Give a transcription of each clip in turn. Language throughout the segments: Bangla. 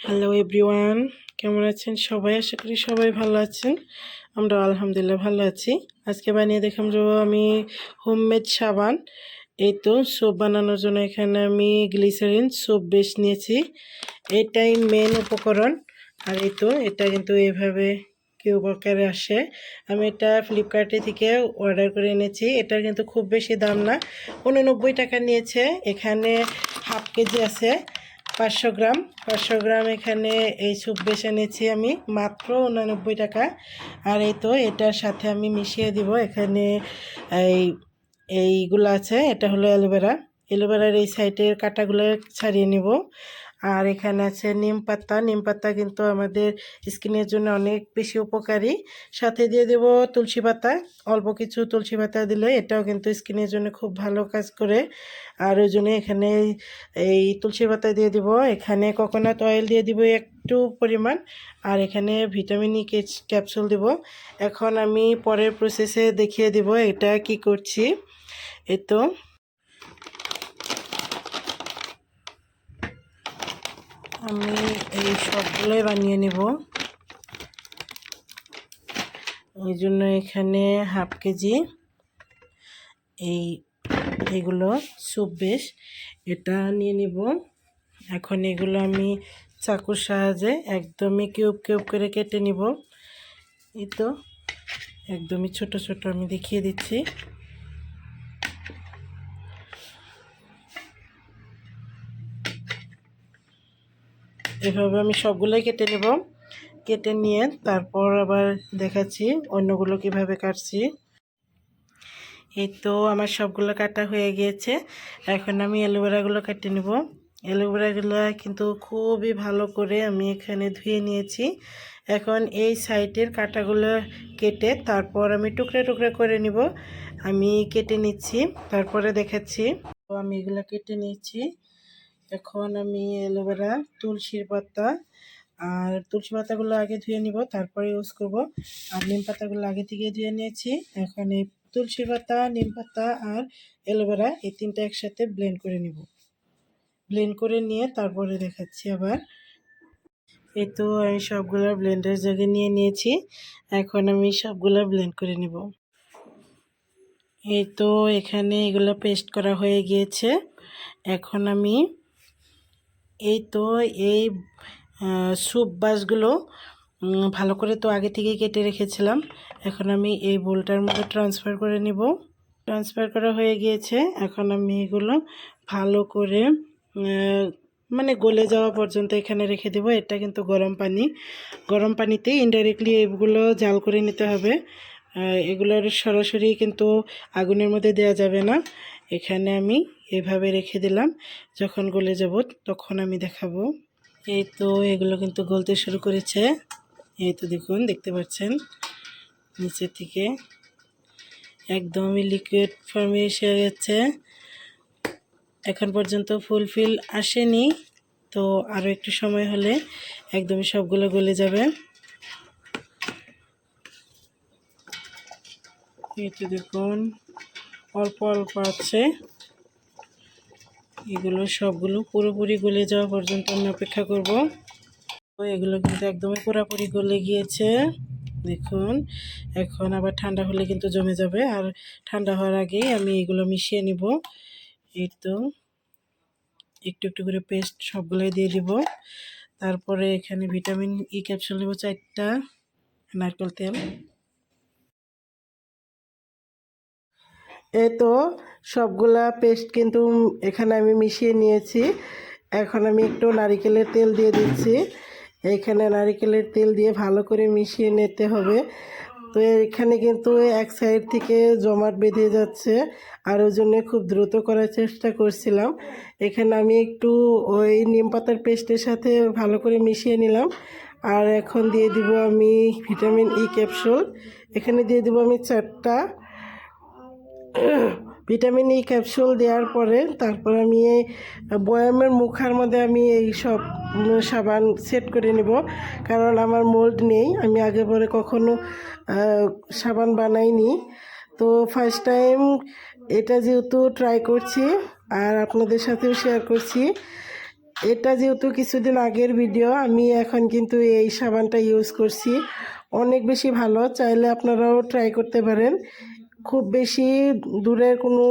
হ্যালো এভরিওয়ান কেমন আছেন সবাই? আশা করি সবাই ভালো আছেন। আমরা আলহামদুলিল্লাহ ভালো আছি। আজকে বানিয়ে দেখাম যে আমি হোমমেড সাবান। এই তো সোপ বানানোর জন্য এখানে আমি গ্লিসারিন সোপ বেশ নিয়েছি। এটাই মেন উপকরণ। আর এই তো, এটা কিন্তু এভাবে কেউ প্রকারে আসে। আমি এটা ফ্লিপকার্টে থেকে অর্ডার করে এনেছি। এটা কিন্তু খুব বেশি দাম না। উননব্বই টাকা নিয়েছে। এখানে হাফ কেজি আছে। পাঁচশো গ্রাম। পাঁচশো গ্রাম এখানে এই স্যুপ বেছে নিয়েছি আমি মাত্র উনানব্বই টাকা। আর এই তো এটার সাথে আমি মিশিয়ে দিব এখানে এই, এইগুলো আছে, এটা হলো অ্যালোভেরা। অ্যালোভেরার এই সাইডের কাটাগুলো ছাড়িয়ে নিব। আর এখানে আছে নিম পাতা। নিম পাতা কিন্তু আমাদের স্কিনের জন্য অনেক বেশি উপকারী। সাথে দিয়ে দেব তুলসী পাতা। অল্প কিছু তুলসী পাতা দিলে এটাও কিন্তু স্কিনের জন্য খুব ভালো কাজ করে। আর ওই জন্য এখানে এই তুলসী পাতা দিয়ে দিব। এখানে কোকোনাট অয়েল দিয়ে দিব একটু পরিমাণ। আর এখানে ভিটামিন ই ক্যাপসুল দিব। এখন আমি পরের প্রসেসে দেখিয়ে দিব এটা কি করছি। এই আমি এই সবগুলোই বানিয়ে নেব। এই জন্য এখানে হাফ কেজি এই, এগুলো স্যুপ বেশ, এটা নিয়ে নিব। এখন এগুলো আমি চাকুর সাহায্যে একদমই কিউব কিউব করে কেটে নিব। এই তো, একদমই ছোট ছোট আমি দেখিয়ে দিচ্ছি। এভাবে আমি সবগুলোই কেটে নেব। কেটে নিয়ে তারপর আবার দেখাচ্ছি অন্যগুলো কীভাবে কাটছি। এই তো আমার সবগুলো কাটা হয়ে গিয়েছে। এখন আমি অ্যালোভেরাগুলো কেটে নেব। অ্যালোভেরাগুলো কিন্তু খুবই ভালো করে আমি এখানে ধুয়ে নিয়েছি। এখন এই সাইডের কাটাগুলো কেটে তারপর আমি টুকরা টুকরা করে নিব। আমি কেটে নিচ্ছি। তারপরে দেখাচ্ছি। তো আমি এগুলো কেটে নিয়েছি। এখন আমি অ্যালোভেরা তুলসীর পাতা। আর তুলসী পাতাগুলো আগে ধুয়ে নিব, তারপরে ইউজ করব। আর নিম পাতাগুলো আগে থেকে ধুয়ে নিয়েছি। এখন এই তুলসী পাতা, নিম পাতা আর অ্যালোভেরা এই তিনটা একসাথে ব্লেন্ড করে নিব। ব্লেন্ড করে নিয়ে তারপরে দেখাচ্ছি আবার। এই তো আমি সবগুলো ব্লেন্ডার জায়গায় নিয়ে নিয়েছি। এখন আমি সবগুলো ব্লেন্ড করে নিব। এই তো এখানে এগুলো পেস্ট করা হয়ে গিয়েছে। এখন আমি এই তো এই স্যুপ বাসগুলো ভালো করে তো আগে থেকেই কেটে রেখেছিলাম। এখন আমি এই বোলটার মধ্যে ট্রান্সফার করে নিব। ট্রান্সফার করা হয়ে গিয়েছে। এখন আমি এগুলো ভালো করে মানে গলে যাওয়া পর্যন্ত এখানে রেখে দেব। এটা কিন্তু গরম পানি। গরম পানিতে ইনডাইরেক্টলি এগুলো জাল করে নিতে হবে। এগুলোর সরাসরি কিন্তু আগুনের মধ্যে দেওয়া যাবে না। এখানে আমি এভাবে রেখে দিলাম। যখন গলে যাব তখন আমি দেখাবো। এই তো এগুলো কিন্তু গলতে শুরু করেছে। এই তো দেখুন, দেখতে পাচ্ছেন? নিচের থেকে একদমই লিকুইড ফর্মে এসে গেছে। এখন পর্যন্ত ফুলফিল আসেনি। তো আরও একটু সময় হলে একদমই সবগুলো গলে যাবে। এই তো দেখুন অল্প অল্প আছে। এগুলো সবগুলো পুরোপুরি গলে যাওয়া পর্যন্ত আমি অপেক্ষা করব। তো এগুলো কিন্তু একদমই পুরোপুরি গলে গিয়েছে। দেখুন, এখন আবার ঠান্ডা হলে কিন্তু জমে যাবে। আর ঠান্ডা হওয়ার আগেই আমি এগুলো মিশিয়ে নিব। এই তো, একটু একটু করে পেস্ট সবগুলোই দিয়ে দিব। তারপরে এখানে ভিটামিন ই ক্যাপসুল নেব চারটা, নারকেল তেল। এই তো সবগুলা পেস্ট কিন্তু এখানে আমি মিশিয়ে নিয়েছি। এখন আমি একটু নারিকেলের তেল দিয়ে দিচ্ছি। এখানে নারিকেলের তেল দিয়ে ভালো করে মিশিয়ে নিতে হবে। তো এখানে কিন্তু এক সাইড থেকে জমাট বেঁধে যাচ্ছে। আর ওই জন্য খুব দ্রুত করার চেষ্টা করছিলাম। এখানে আমি একটু ওই নিম পাতার পেস্টের সাথে ভালো করে মিশিয়ে নিলাম। আর এখন দিয়ে দিব আমি ভিটামিন ই ক্যাপসুল এখানে দিয়ে দিব আমি চারটা ভিটামিন ই ক্যাপসুল দেওয়ার পরে তারপর আমি এই বয়ামের মুখার মধ্যে আমি এই সব সাবান সেট করে নেব। কারণ আমার মোল্ড নেই। আমি আগে পরে কখনো সাবান বানাইনি। তো ফার্স্ট টাইম এটা যেহেতু ট্রাই করছি আর আপনাদের সাথেও শেয়ার করছি, এটা যেহেতু কিছুদিন আগের ভিডিও আমি এখন কিন্তু এই সাবানটা ইউজ করছি। অনেক বেশি ভালো, চাইলে আপনারাও ট্রাই করতে পারেন। খুব বেশি দূরের কোনো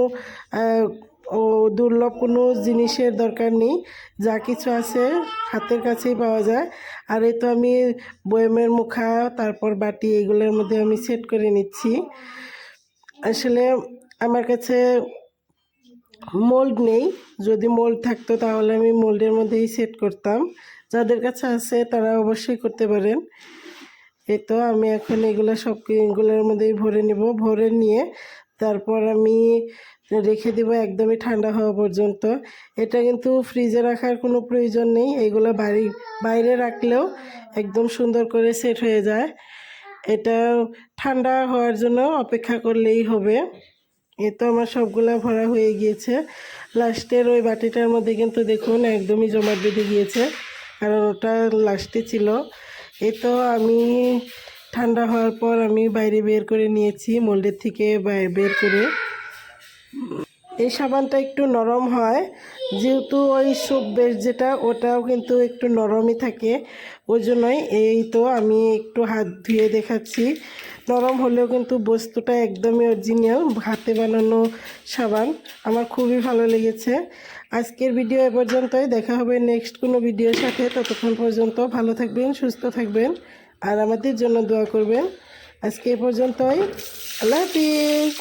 ও দুর্লভ কোনো জিনিসের দরকার নেই। যা কিছু আছে হাতের কাছেই পাওয়া যায়। আর এই তো আমি বয়মের মুখা, তারপর বাটি, এগুলোর মধ্যে আমি সেট করে নিচ্ছি। আসলে আমার কাছে মোল্ড নেই। যদি মোল্ড থাকতো তাহলে আমি মোল্ডের মধ্যেই সেট করতাম। যাদের কাছে আছে তারা অবশ্যই করতে পারেন। এই তো আমি এখন এগুলো সব এগুলোর মধ্যেই ভরে নিব। ভরে নিয়ে তারপর আমি রেখে দেবো একদমই ঠান্ডা হওয়া পর্যন্ত। এটা কিন্তু ফ্রিজে রাখার কোনো প্রয়োজন নেই। এগুলো বাড়ি, বাইরে রাখলেও একদম সুন্দর করে সেট হয়ে যায়। এটা ঠান্ডা হওয়ার জন্য অপেক্ষা করলেই হবে। এ তো আমার সবগুলা ভরা হয়ে গিয়েছে। লাস্টের ওই বাটিটার মধ্যে কিন্তু দেখুন একদমই জমাট বেঁধে গিয়েছে। কারণ ওটা লাস্টে ছিল। এ তো আমি ঠান্ডা হওয়ার পর আমি বাইরে বের করে নিয়েছি মোল্ডের থেকে বের করে। এই সাবানটা একটু নরম হয়, যেহেতু ওই সুপ বেশ যেটা, ওটাও কিন্তু একটু নরমই থাকে। ওই জন্যই এই তো আমি একটু হাত ধুয়ে দেখাচ্ছি। নরম হলেও কিন্তু বস্তুটা একদমই অরিজিনাল হাতে বানানো সাবান। আমার খুবই ভালো লেগেছে। আজকের ভিডিও এ পর্যন্তই। দেখা হবে নেক্সট কোনো ভিডিওর সাথে। ততক্ষণ পর্যন্ত ভালো থাকবেন, সুস্থ থাকবেন আর আমাদের জন্য দোয়া করবেন। আজকে এ পর্যন্তই। আল্লাহ হাফিজ।